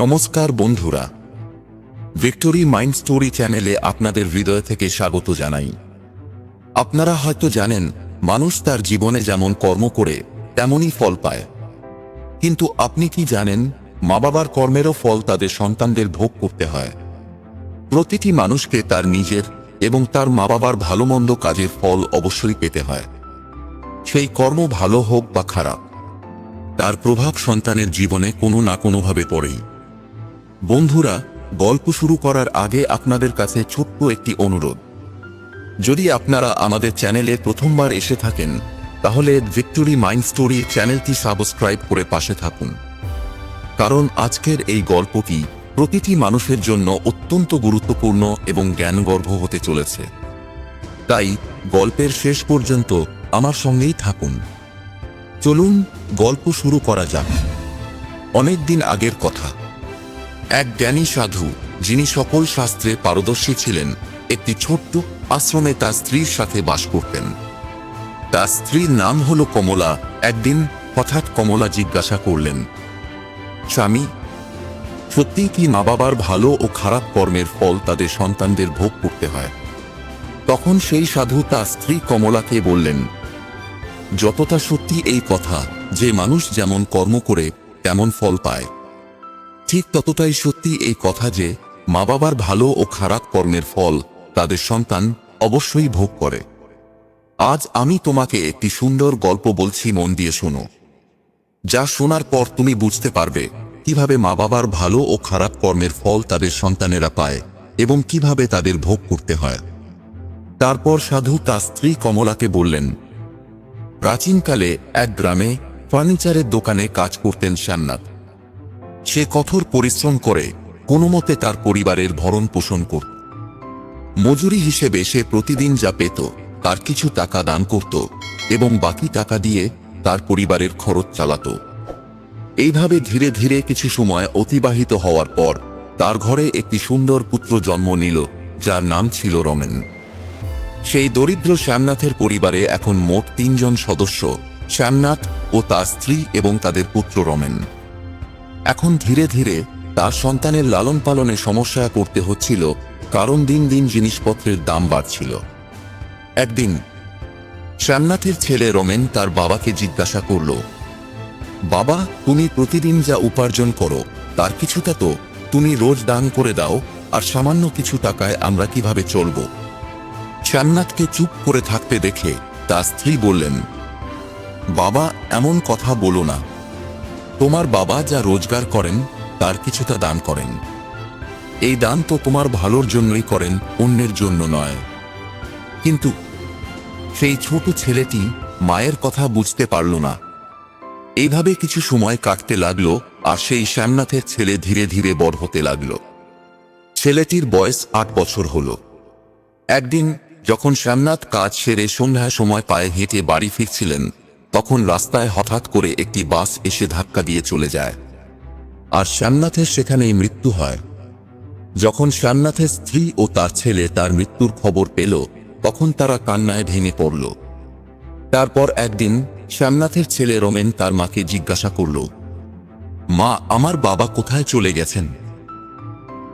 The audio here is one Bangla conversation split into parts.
নমস্কার বন্ধুরা। ভিক্টোরি মাইন্ড স্টোরি চ্যানেলে আপনাদের হৃদয় থেকে স্বাগত জানাই। আপনারা হয়তো জানেন, মানুষ তার জীবনে যেমন কর্ম করে, তেমনই ফল পায়। কিন্তু আপনি কি জানেন মা বাবার কর্মেরও ফল তাদের সন্তানদের ভোগ করতে হয়। প্রতিটি মানুষকে তার নিজের এবং তার মা বাবার ভালো মন্দ কাজের ফল অবশ্যই পেতে হয়। সেই কর্ম ভালো হোক বা খারাপ, তার প্রভাব সন্তানের জীবনে কোনো না কোনোভাবে পড়েই। বন্ধুরা, গল্প শুরু করার আগে আপনাদের কাছে ছোট্ট একটি অনুরোধ। যদি আপনারা আমাদের চ্যানেলে প্রথমবার এসে থাকেন, তাহলে ভিক্টোরি মাইন্ড স্টোরি চ্যানেলটি সাবস্ক্রাইব করে পাশে থাকুন। কারণ আজকের এই গল্পটি প্রতিটি মানুষের জন্য অত্যন্ত গুরুত্বপূর্ণ এবং জ্ঞানগর্ভ হতে চলেছে। তাই গল্পের শেষ পর্যন্ত আমার সঙ্গেই থাকুন। চলুন, গল্প শুরু করা যাক। অনেক দিন আগের কথা। এক জ্ঞানী সাধু, যিনি সকল শাস্ত্রে পারদর্শী ছিলেন, একটি ছোট্ট আশ্রমে তার স্ত্রীর সাথে বাস করতেন। তার স্ত্রীর নাম হল কমলা। একদিন হঠাৎ কমলা জিজ্ঞাসা করলেন, স্বামী সত্যি কি মা বাবার ভালো ও খারাপ কর্মের ফল তাদের সন্তানদের ভোগ করতে হয়? তখন সেই সাধু তার স্ত্রী কমলাকে বললেন, যতটা সত্যি এই কথা, যে মানুষ যেমন কর্ম করে, তেমন ফল পায়। ঠিক ততটাই সত্যি এই কথা যে মা বাবার ভালো ও খারাপ কর্মের ফল তাদের সন্তান অবশ্যই ভোগ করে। আজ আমি তোমাকে একটি সুন্দর গল্প বলছি, মন দিয়ে শোনো। যা শোনার পর তুমি বুঝতে পারবে কীভাবে মা বাবার ভালো ও খারাপ কর্মের ফল তাদের সন্তানেরা পায় এবং কীভাবে তাদের ভোগ করতে হয়। তারপর সাধু তার স্ত্রী কমলাকে বললেন, প্রাচীনকালে এক গ্রামে ফার্নিচারের দোকানে কাজ করতেন শ্যামনাথ সে কঠোর পরিশ্রম করে কোনো মতে তার পরিবারের ভরণ পোষণ করত। মজুরি হিসেবে সে প্রতিদিন যা পেত, তার কিছু টাকা দান করত এবং বাকি টাকা দিয়ে তার পরিবারের খরচ চালাত। এইভাবে ধীরে ধীরে কিছু সময় অতিবাহিত হওয়ার পর তার ঘরে একটি সুন্দর পুত্র জন্ম নিল, যার নাম ছিল রমেন। সেই দরিদ্র শ্যামনাথের পরিবারে এখন মোট তিনজন সদস্য, শ্যামনাথ ও তার স্ত্রী এবং তাদের পুত্র রমেন। এখন ধীরে ধীরে তার সন্তানের লালন পালনে সমস্যায় পড়তে হচ্ছিল, কারণ দিন দিন জিনিসপত্রের দাম বাড়ছিল। একদিন, শ্যামনাথের ছেলে রমেন তার বাবাকে জিজ্ঞাসা করল, বাবা, তুমি প্রতিদিন যা উপার্জন করো, তার কিছুটা তো তুমি রোজ দান করে দাও, আর সামান্য কিছু টাকায় আমরা কীভাবে চলব? শ্যামনাথকে চুপ করে থাকতে দেখে তার স্ত্রী বললেন, বাবা, এমন কথা বলো না। তোমার বাবা যা রোজগার করেন, তার কিছুটা দান করেন। এই দান তো তোমার ভালোর জন্যই করেন, অন্যের জন্য নয়। কিন্তু সেই ছোট ছেলেটি মায়ের কথা বুঝতে পারল না। এইভাবে কিছু সময় কাটতে লাগল আর সেই শ্যামনাথের ছেলে ধীরে ধীরে বড় হতে লাগল। ছেলেটির বয়স আট বছর হল। একদিন যখন শ্যামনাথ কাজ সেরে সন্ধ্যায় সময় পায়ে হেঁটে বাড়ি ফিরছিলেন তখন রাস্তায় হঠাৎ করে একটি বাস এসে ধাক্কা দিয়ে চলে যায়। আর শ্যামনাথের সেখানেই মৃত্যু হয়। যখন শ্যামনাথের স্ত্রী ও তার ছেলে তার মৃত্যুর খবর পেল, তখন তারা কান্নায় ভেঙে পড়ল। তারপর একদিন শ্যামনাথের ছেলে রমেন তার মাকে জিজ্ঞাসা করল, মা, আমার বাবা কোথায় চলে গেছেন?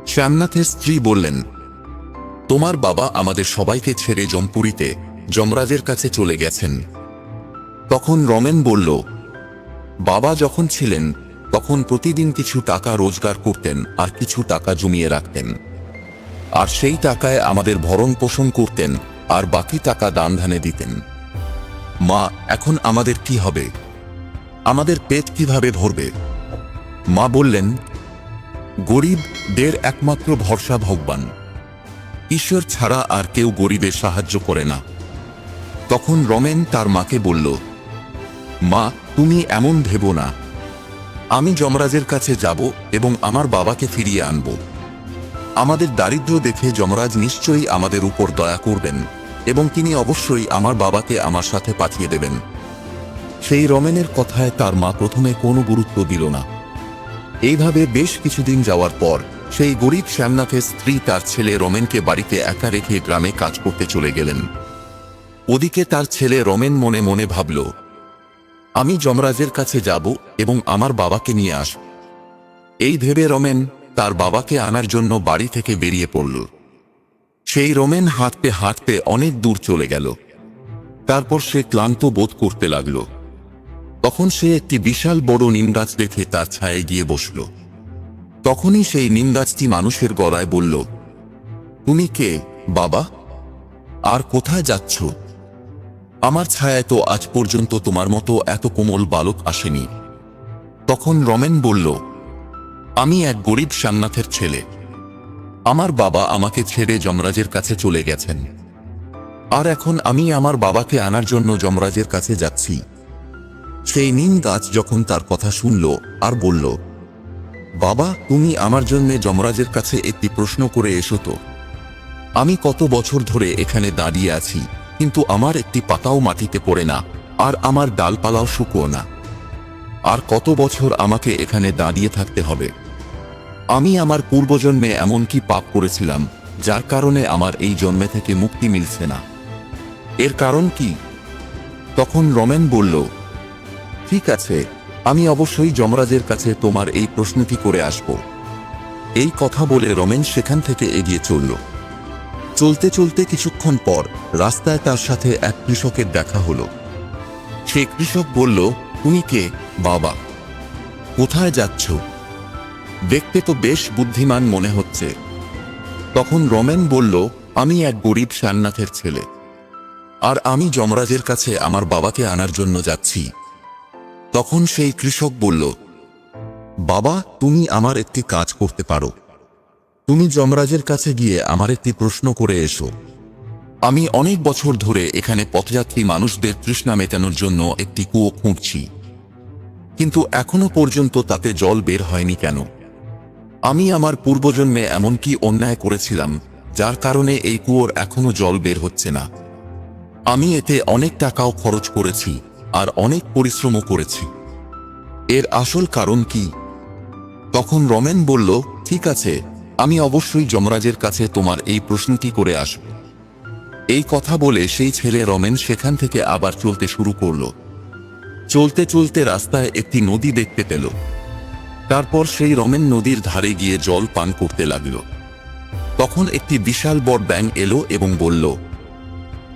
শ্যামনাথের স্ত্রী বললেন, তোমার বাবা আমাদের সবাইকে ছেড়ে জমপুরিতে, যমরাজের কাছে চলে গেছেন। তখন রমেন বলল, বাবা যখন ছিলেন, তখন প্রতিদিন কিছু টাকা রোজগার করতেন আর কিছু টাকা জমিয়ে রাখতেন। আর সেই টাকায় আমাদের ভরণ পোষণ করতেন আর বাকি টাকা দান ধানে দিতেন। মা, এখন আমাদের কি হবে? আমাদের পেট কীভাবে ভরবে? মা বললেন, গরিব দের একমাত্র ভরসা ভগবান। ঈশ্বর ছাড়া আর কেউ গরিবের সাহায্য করে না। তখন রমেন তার মাকে বলল মা, তুমি এমন ভেবো না। আমি যমরাজের কাছে যাব এবং আমার বাবাকে ফিরিয়ে আনব। আমাদের দারিদ্র্য দেখে যমরাজ নিশ্চয়ই আমাদের উপর দয়া করবেন এবং তিনি অবশ্যই আমার বাবাকে আমার সাথে পাঠিয়ে দেবেন। সেই রমেনের কথায় তার মা প্রথমে কোনো গুরুত্ব দিল না। এইভাবে বেশ কিছুদিন যাওয়ার পর সেই গরিব শ্যামনাথের স্ত্রী তার ছেলে রমেনকে বাড়িতে একা রেখে গ্রামে কাজ করতে চলে গেলেন। ওদিকে তার ছেলে রমেন মনে মনে ভাবল আমি যমরাজের কাছে যাব এবং আমার বাবাকে নিয়ে আসব এই ভেবে রমেন তার বাবাকে আনার জন্য বাড়ি থেকে বেরিয়ে পড়ল। সেই রোমেন হাঁটতে হাঁটতে অনেক দূর চলে গেল। তারপর সে ক্লান্ত বোধ করতে লাগল। তখন সে একটি বিশাল বড় নিমগাছ দেখে তার ছায়ায় গিয়ে বসল। তখনই সেই নিমগাছটি মানুষের গলায় বলল, তুমি কে, বাবা? আর কোথায় যাচ্ছ? আমার ছায়ায় তো আজ পর্যন্ত তোমার মতো এত কোমল বালক আসেনি। তখন রমেন বলল, আমি এক গরিব সান্নাথের ছেলে। আমার বাবা আমাকে ছেড়ে যমরাজের কাছে চলে গেছেন। আর এখন আমি আমার বাবাকে আনার জন্য যমরাজের কাছে যাচ্ছি। সেই নিম গাছ যখন তার কথা শুনল আর বলল, বাবা, তুমি আমার জন্য যমরাজের কাছে একটি প্রশ্ন করে এসো তো। আমি কত বছর ধরে এখানে দাঁড়িয়ে আছি। কিন্তু আমার একটি পাতাও মাটিতে পড়ে না, আর আমার ডালপালাও শুকো না। আর কত বছর আমাকে এখানে দাঁড়িয়ে থাকতে হবে? আমি আমার পূর্বজন্মে এমন কি পাপ করেছিলাম, যার কারণে আমার এই জন্মে থেকে মুক্তি মিলছে না। এর কারণ কি? তখন রমেন বলল, ঠিক আছে, আমি অবশ্যই যমরাজের কাছে তোমার এই প্রশ্নটি করে আসব। এই কথা বলে রমেন সেখান থেকে এগিয়ে চলল। চলতে চলতে কিছুক্ষণ পর রাস্তায় তার সাথে এক কৃষকের দেখা হলো। সে কৃষক বলল, তুমি কে? বাবা। কোথায় যাচ্ছ? দেখতে তো বেশ বুদ্ধিমান মনে হচ্ছে। তখন রমেন বলল, আমি এক গরিব সান্নাথের ছেলে। আর আমি যমরাজের কাছে আমার বাবাকে আনার জন্য যাচ্ছি। তখন সেই কৃষক বলল, বাবা, তুমি আমার একটি কাজ করতে পারো। তুমি যমরাজের কাছে গিয়ে আমার একটি প্রশ্ন করে এসো। আমি অনেক বছর ধরে এখানে পথযাত্রী মানুষদের তৃষ্ণা মেটানোর জন্য একটি কুয়ো খুঁড়ছি। কিন্তু এখনও পর্যন্ত তাতে জল বের হয়নি কেন? আমি আমার পূর্বজন্মে এমন কি অন্যায় করেছিলাম, যার কারণে এই কুয়োর এখনও জল বের হচ্ছে না। আমি এতে অনেক টাকাও খরচ করেছি আর অনেক পরিশ্রমও করেছি। এর আসল কারণ কি? তখন রমেন বলল, ঠিক আছে আমি অবশ্যই যমরাজের কাছে তোমার এই প্রশ্নটি করে আসব। এই কথা বলে সেই ছেলে রমেন সেখান থেকে আবার চলতে শুরু করল। চলতে চলতে রাস্তায় একটি নদী দেখতে পেল। তারপর সেই রমেন নদীর ধারে গিয়ে জল পান করতে লাগল। তখন একটি বিশাল বড় ব্যাং এলো এবং বলল,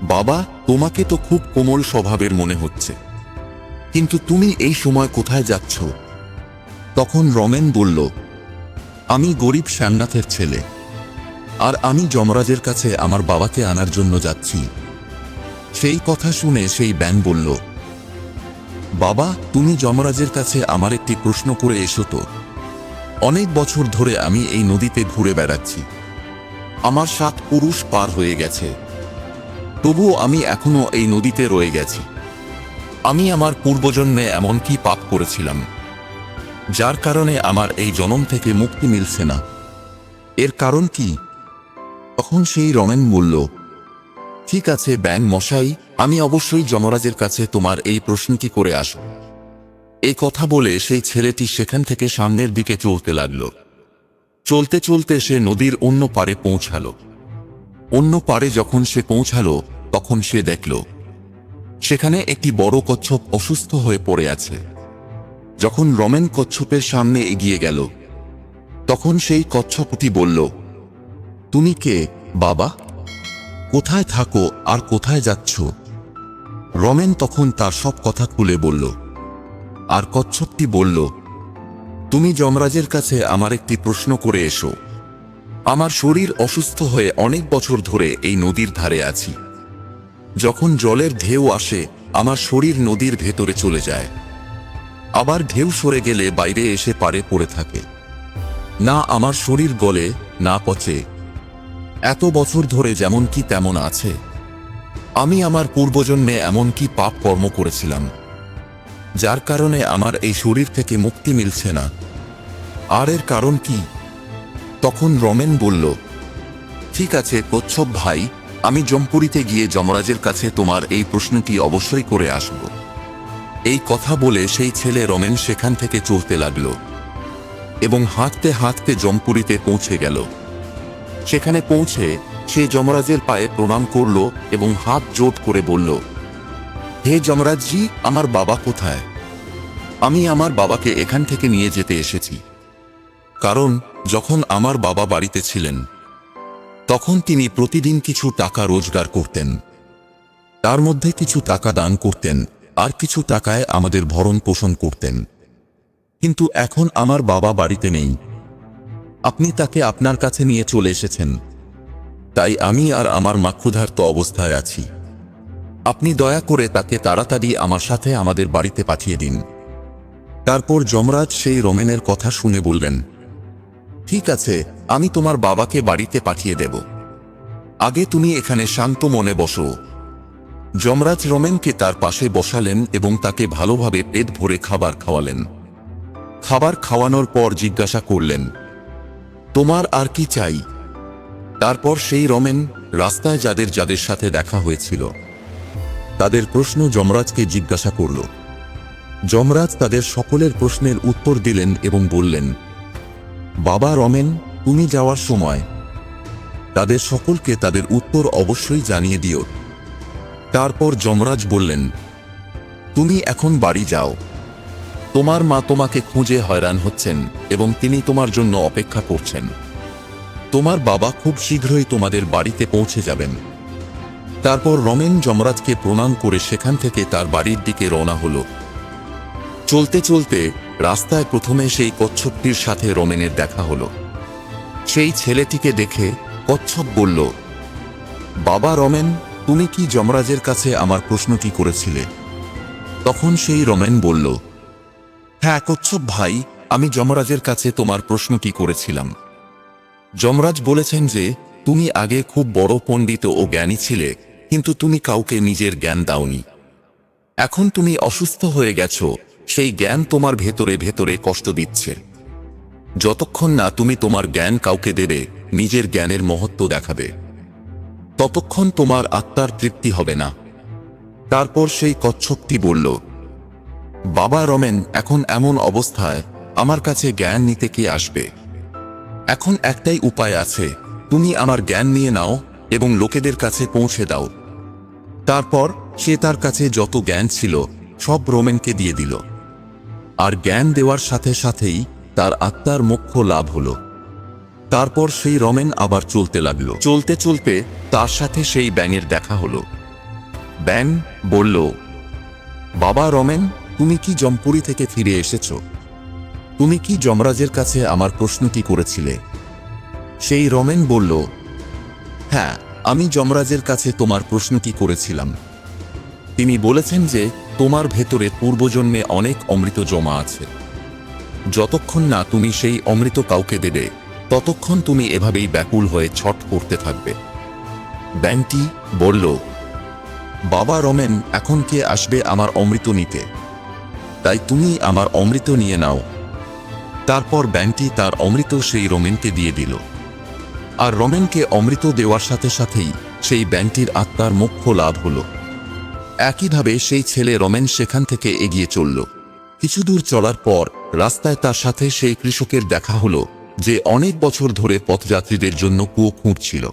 বাবা, তোমাকে তো খুব কোমল স্বভাবের মনে হচ্ছে। কিন্তু তুমি এই সময় কোথায় যাচ্ছ? তখন রমেন বলল আমি গরিব শ্যামনাথের ছেলে। আর আমি যমরাজের কাছে আমার বাবাকে আনার জন্য যাচ্ছি। সেই কথা শুনে সেই ব্যান বলল, বাবা, তুমি যমরাজের কাছে আমার একটি প্রশ্ন করে এসো তো। অনেক বছর ধরে আমি এই নদীতে ঘুরে বেড়াচ্ছি। আমার সাত পুরুষ পার হয়ে গেছে। তবুও আমি এখনও এই নদীতে রয়ে গেছি। আমি আমার পূর্বজন্মে এমন কি পাপ করেছিলাম। যার কারণে আমার এই জনম থেকে মুক্তি মিলছে না। এর কারণ কি? তখন সেই রমেন বলল ঠিক আছে, ব্যাং মশাই, আমি অবশ্যই যমরাজের কাছে তোমার এই প্রশ্নটি করে আসব? এই কথা বলে সেই ছেলেটি সেখান থেকে সামনের দিকে চলতে লাগল। চলতে চলতে সে নদীর অন্য পারে পৌঁছালো। অন্য পারে যখন সে পৌঁছালো, তখন সে দেখল, সেখানে একটি বড় কচ্ছপ অসুস্থ হয়ে পড়ে আছে। যখন রমেন কচ্ছপের সামনে এগিয়ে গেল, তখন সেই কচ্ছপটি বলল, তুমি কে? বাবা? কোথায় থাকো আর কোথায় যাচ্ছ? রমেন তখন তার সব কথা খুলে বলল, আর কচ্ছপটি বলল, তুমি যমরাজের কাছে আমার একটি প্রশ্ন করে এসো। আমার শরীর অসুস্থ হয়ে অনেক বছর ধরে এই নদীর ধারে আছি। যখন জলের ঢেউ আসে, আমার শরীর নদীর ভেতরে চলে যায়। আবার ঢেউ সরে গেলে বাইরে এসে পারে পড়ে থাকে। না আমার শরীর গলে, না পচে। এত বছর ধরে যেমন কি তেমন আছে। আমি আমার পূর্বজন্মে এমন কি পাপ কর্ম করেছিলাম। যার কারণে আমার এই শরীর থেকে মুক্তি মিলছে না। আর এর কারণ কি? তখন রমেন বলল, ঠিক আছে কচ্ছপ ভাই, আমি জমপুরিতে গিয়ে যমরাজের কাছে তোমার এই প্রশ্নটি অবশ্যই করে আসব। এই কথা বলে সেই ছেলে রমেন সেখান থেকে চলতে লাগল এবং হাঁটতে হাঁটতে জমপুরিতে পৌঁছে গেল। সেখানে পৌঁছে সে যমরাজের পায়ে প্রণাম করল এবং হাত জোট করে বলল, হে যমরাজজি, আমার বাবা কোথায়? আমি আমার বাবাকে এখান থেকে নিয়ে যেতে এসেছি। কারণ যখন আমার বাবা বাড়িতে ছিলেন, তখন তিনি প্রতিদিন কিছু টাকা রোজগার করতেন। তার মধ্যে কিছু টাকা দান করতেন আর কিছু টাকায় আমাদের ভরণ পোষণ করতেন। কিন্তু এখন আমার বাবা বাড়িতে নেই। আপনি তাকে আপনার কাছে নিয়ে চলে এসেছেন। তাই আমি আর আমার মা ক্ষুধার্ত অবস্থায় আছি। আপনি দয়া করে তাকে তাড়াতাড়ি আমার সাথে আমাদের বাড়িতে পাঠিয়ে দিন। তারপর যমরাজ সেই রমেনের কথা শুনে বললেন, ঠিক আছে, আমি তোমার বাবাকে বাড়িতে পাঠিয়ে দেব। আগে তুমি এখানে শান্ত মনে বসো। যমরাজ রমেনকে তার পাশে বসালেন এবং তাকে ভালোভাবে পেট ভরে খাবার খাওয়ালেন। খাবার খাওয়ানোর পর জিজ্ঞাসা করলেন, তোমার আর কি চাই? তারপর সেই রমেন রাস্তায় যাদের যাদের সাথে দেখা হয়েছিল, তাদের প্রশ্ন যমরাজকে জিজ্ঞাসা করল। যমরাজ তাদের সকলের প্রশ্নের উত্তর দিলেন এবং বললেন, বাবা রমেন, তুমি যাওয়ার সময়। তাদের সকলকে তাদের উত্তর অবশ্যই জানিয়ে দিও। তারপর যমরাজ বললেন, তুমি এখন বাড়ি যাও। তোমার মা তোমাকে খুঁজে হয়রান হচ্ছেন এবং তিনি তোমার জন্য অপেক্ষা করছেন। তোমার বাবা খুব শীঘ্রই তোমাদের বাড়িতে পৌঁছে যাবেন। তারপর রমেন যমরাজকে প্রণাম করে সেখান থেকে তার বাড়ির দিকে রওনা হল। চলতে চলতে রাস্তায় প্রথমে সেই কচ্ছপটির সাথে রমেনের দেখা হলো। সেই ছেলেটিকে দেখে কচ্ছপ বলল, বাবা রমেন তুমি কি যমরাজের কাছে আমার প্রশ্নটি করেছিলে? তখন সেই রমেন বলল হ্যাঁ কচ্ছপ ভাই, আমি যমরাজের কাছে তোমার প্রশ্নটি করেছিলাম। যমরাজ বলেছেন যে, তুমি আগে খুব বড় পণ্ডিত ও জ্ঞানী ছিলে, কিন্তু তুমি কাউকে নিজের জ্ঞান দাওনি। এখন তুমি অসুস্থ হয়ে গেছ, সেই জ্ঞান তোমার ভেতরে ভেতরে কষ্ট দিচ্ছে। যতক্ষণ না তুমি তোমার জ্ঞান কাউকে দেবে, নিজের জ্ঞানের মহত্ব দেখাবে। ততক্ষণ তোমার আত্মার তৃপ্তি হবে না। তারপর সেই কচ্ছপটি বলল, বাবা রমেন, এখন এমন অবস্থায় আমার কাছে জ্ঞান নিতে কে আসবে? এখন একটাই উপায় আছে, তুমি আমার জ্ঞান নিয়ে নাও এবং লোকেদের কাছে পৌঁছে দাও। তারপর সে তার কাছে যত জ্ঞান ছিল, সব রোমেনকে দিয়ে দিল। আর জ্ঞান দেওয়ার সাথে সাথেই তার আত্মার মোক্ষ লাভ হলো। তারপর সেই রমেন আবার চলতে লাগল। চলতে চলতে তার সাথে সেই ব্যাঙের দেখা হলো। ব্যাং বলল, বাবা রমেন, তুমি কি জমপুরি থেকে ফিরে এসেছ? তুমি কি যমরাজের কাছে আমার প্রশ্নটি করেছিলে? সেই রমেন বলল হ্যাঁ আমি যমরাজের কাছে তোমার প্রশ্নটি করেছিলাম। তিনি বলেছেন যে তোমার ভেতরে পূর্বজন্মে অনেক অমৃত জমা আছে। যতক্ষণ না তুমি সেই অমৃত কাউকে দেবে ততক্ষণ তুমি এভাবেই ব্যাকুল হয়ে ছট করতে থাকবে। ব্যাংটি বলল, বাবা রমেন, এখন কে আসবে আমার অমৃত নিতে? তাই তুমি আমার অমৃত নিয়ে নাও। তারপর ব্যাংটি তার অমৃত সেই রমেনকে দিয়ে দিল। আর রমেনকে অমৃত দেওয়ার সাথে সাথেই সেই ব্যাংটির আত্মার মোক্ষ লাভ হল। একইভাবে সেই ছেলে রমেন সেখান থেকে এগিয়ে চলল। কিছু দূর চলার পর রাস্তায় তার সাথে সেই কৃষকের দেখা হলো। যে অনেক বছর ধরে পথযাত্রীদের জন্য কুয়ো খুঁড়ছিল।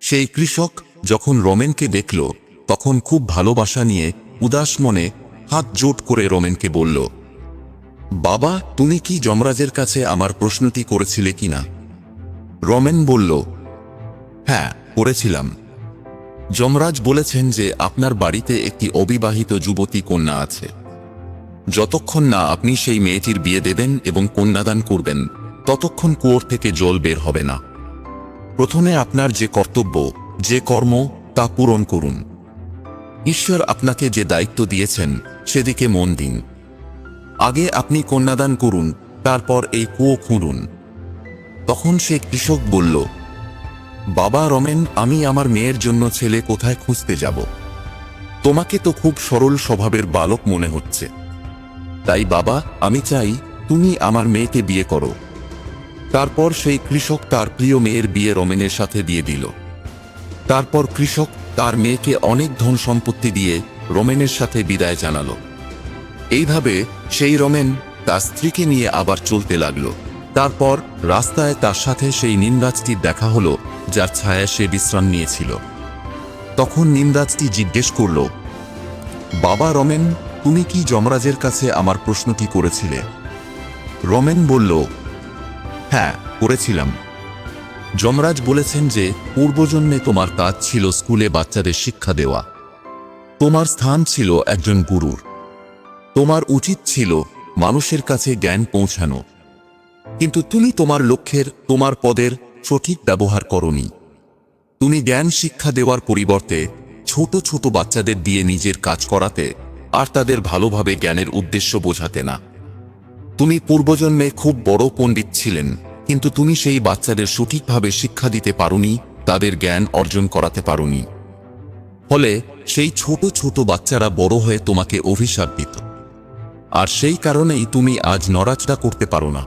সেই কৃষক যখন রমেনকে দেখল, তখন খুব ভালোবাসা নিয়ে উদাস মনে হাত জোট করে রমেনকে বলল, বাবা, তুমি কি যমরাজের কাছে আমার প্রশ্নটি করেছিলে কিনা রমেন বলল হ্যাঁ করেছিলাম। যমরাজ বলেছেন যে আপনার বাড়িতে একটি অবিবাহিত যুবতী কন্যা আছে। যতক্ষণ না আপনি সেই মেয়েটির বিয়ে দেবেন এবং কন্যাদান করবেন ততক্ষণ কুয়োর থেকে জল বের হবে না। প্রথমে আপনার যে কর্তব্য, যে কর্ম, তা পূরণ করুন। ঈশ্বর আপনাকে যে দায়িত্ব দিয়েছেন, সেদিকে মন দিন। আগে আপনি কন্যাদান করুন, তারপর এই কুয়ো খুঁড়ুন। তখন সে কৃষক বলল, বাবা রমেন, আমি আমার মেয়ের জন্য ছেলে কোথায় খুঁজতে যাব? তোমাকে তো খুব সরল স্বভাবের বালক মনে হচ্ছে। তাই বাবা, আমি চাই তুমি আমার মেয়েকে বিয়ে করো। তারপর সেই কৃষক তার প্রিয় মেয়ের বিয়ে রমেনের সাথে দিয়ে দিল। তারপর কৃষক তার মেয়েকে অনেক ধন সম্পত্তি দিয়ে রমেনের সাথে বিদায় জানালো। এইভাবে সেই রমেন তার স্ত্রীকে নিয়ে আবার চলতে লাগল। তারপর রাস্তায় তার সাথে সেই নিমরাজটির দেখা হলো, যার ছায়া সে বিশ্রাম নিয়েছিল। তখন নিমরাজটি জিজ্ঞেস করল, বাবা রমেন, তুমি কি যমরাজের কাছে আমার প্রশ্নটি করেছিলে? রমেন বলল হ্যাঁ করেছিলাম। যমরাজ বলেছেন যে, পূর্বজন্মে তোমার কাজ ছিল স্কুলে বাচ্চাদের শিক্ষা দেওয়া। তোমার স্থান ছিল একজন গুরুর। তোমার উচিত ছিল মানুষের কাছে জ্ঞান পৌঁছানো। কিন্তু তুমি তোমার লক্ষ্যের, তোমার পদের সঠিক ব্যবহার করনি। তুমি জ্ঞান শিক্ষা দেওয়ার পরিবর্তে ছোট ছোট বাচ্চাদের দিয়ে নিজের কাজ করাতে আর তাদের ভালোভাবে জ্ঞানের উদ্দেশ্য বোঝাতে না। তুমি পূর্বজন্মে খুব বড় পণ্ডিত ছিলেন, কিন্তু তুমি সেই বাচ্চাদের সঠিকভাবে শিক্ষা দিতে পারোনি, তাদের জ্ঞান অর্জন করাতে পারোনি। ফলে সেই ছোট ছোট বাচ্চারা বড় হয়ে তোমাকে অভিশাপ দিত। আর সেই কারণেই তুমি আজ নড়াচড়া করতে পারো না।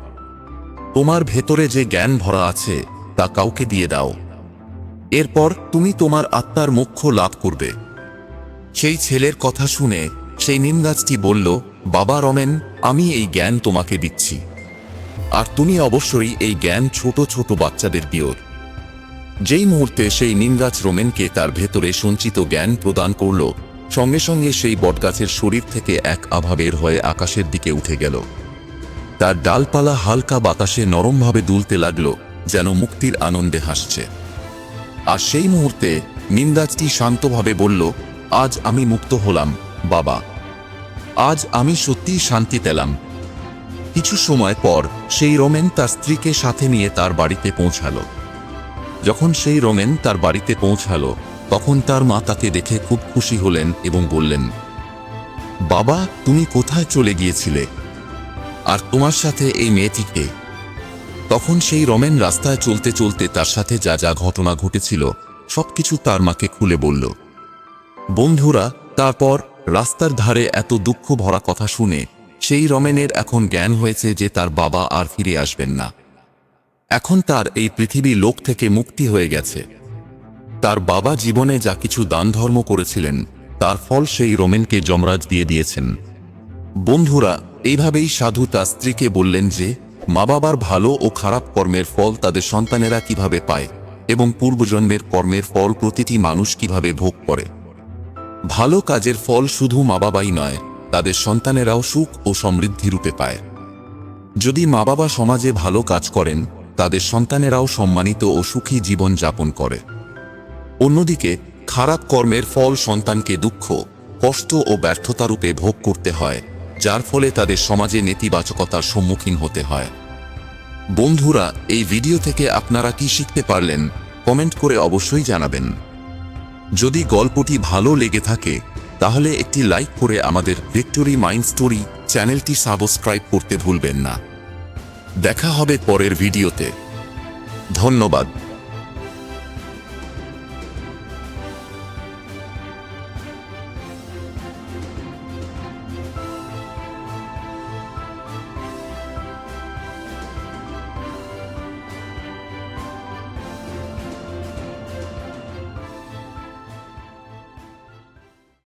তোমার ভেতরে যে জ্ঞান ভরা আছে, তা কাউকে দিয়ে দাও। এরপর তুমি তোমার আত্মার মোক্ষ লাভ করবে। সেই ছেলের কথা শুনে সেই নিমগাছটি বলল, বাবা রমেন, আমি এই জ্ঞান তোমাকে দিচ্ছি। আর তুমি অবশ্যই এই জ্ঞান ছোট ছোট বাচ্চাদের দিও যেই মুহূর্তে সেই নিমগাছ রোমেনকে তার ভেতরে সঞ্চিত জ্ঞান প্রদান করল, সঙ্গে সঙ্গে সেই বটগাছের শরীর থেকে এক আভা বের হয়ে আকাশের দিকে উঠে গেল। তার ডালপালা হালকা বাতাসে নরমভাবে দুলতে লাগল, যেন মুক্তির আনন্দে হাসছে। আর সেই মুহূর্তে নিমগাছটি শান্তভাবে বলল, আজ আমি মুক্ত হলাম, বাবা। আজ আমি সত্যিই শান্তি পেলাম। কিছু সময় পর সেই রোমেন তার স্ত্রীকে সাথে নিয়ে তার বাড়িতে পৌঁছালো। যখন সেই রোমেন তার বাড়িতে পৌঁছালো, তখন তার মা তাকে দেখে খুব খুশি হলেন এবং বললেন, বাবা, তুমি কোথায় চলে গিয়েছিলে? আর তোমার সাথে এই মেয়েটিকে তখন সেই রমেন রাস্তায় চলতে চলতে তার সাথে যা যা ঘটনা ঘটেছিল, সবকিছু তার মাকে খুলে বলল, বন্ধুরা, তারপর রাস্তার ধারে এত দুঃখ ভরা কথা শুনে সেই রমেনের এখন জ্ঞান হয়েছে যে তার বাবা আর ফিরে আসবেন না। এখন তার এই পৃথিবী লোক থেকে মুক্তি হয়ে গেছে। তার বাবা জীবনে যা কিছু দান ধর্ম করেছিলেন, তার ফল সেই রোমেনকে যমরাজ দিয়ে দিয়েছেন। বন্ধুরা, এইভাবেই সাধু তার স্ত্রীকে বললেন যে, মা বাবার ভালো ও খারাপ কর্মের ফল তাদের সন্তানেরা কীভাবে পায় এবং পূর্বজন্মের কর্মের ফল প্রতিটি মানুষ কীভাবে ভোগ করে। ভালো কাজের ফল শুধু মা বাবাই নয়, তাদের সন্তানেরাও সুখ ও সমৃদ্ধি রূপে পায়। যদি মা বাবা সমাজে ভালো কাজ করেন, তাদের সন্তানেরাও সম্মানিত ও সুখী জীবন যাপন করে। অন্যদিকে, খারাপ কর্মের ফল সন্তানকে দুঃখ, কষ্ট ও ব্যর্থতারূপে ভোগ করতে হয়, যার ফলে তাদের সমাজে নেতিবাচকতার সম্মুখীন হতে হয়। বন্ধুরা, এই ভিডিও থেকে আপনারা কি শিখতে পারলেন, কমেন্ট করে অবশ্যই জানাবেন। যদি গল্পটি ভালো লেগে থাকে, তাহলে একটি লাইক করে আমাদের ভিক্টোরি মাইন্ড স্টোরি চ্যানেলটি সাবস্ক্রাইব করতে ভুলবেন না। দেখা হবে পরের ভিডিওতে। ধন্যবাদ।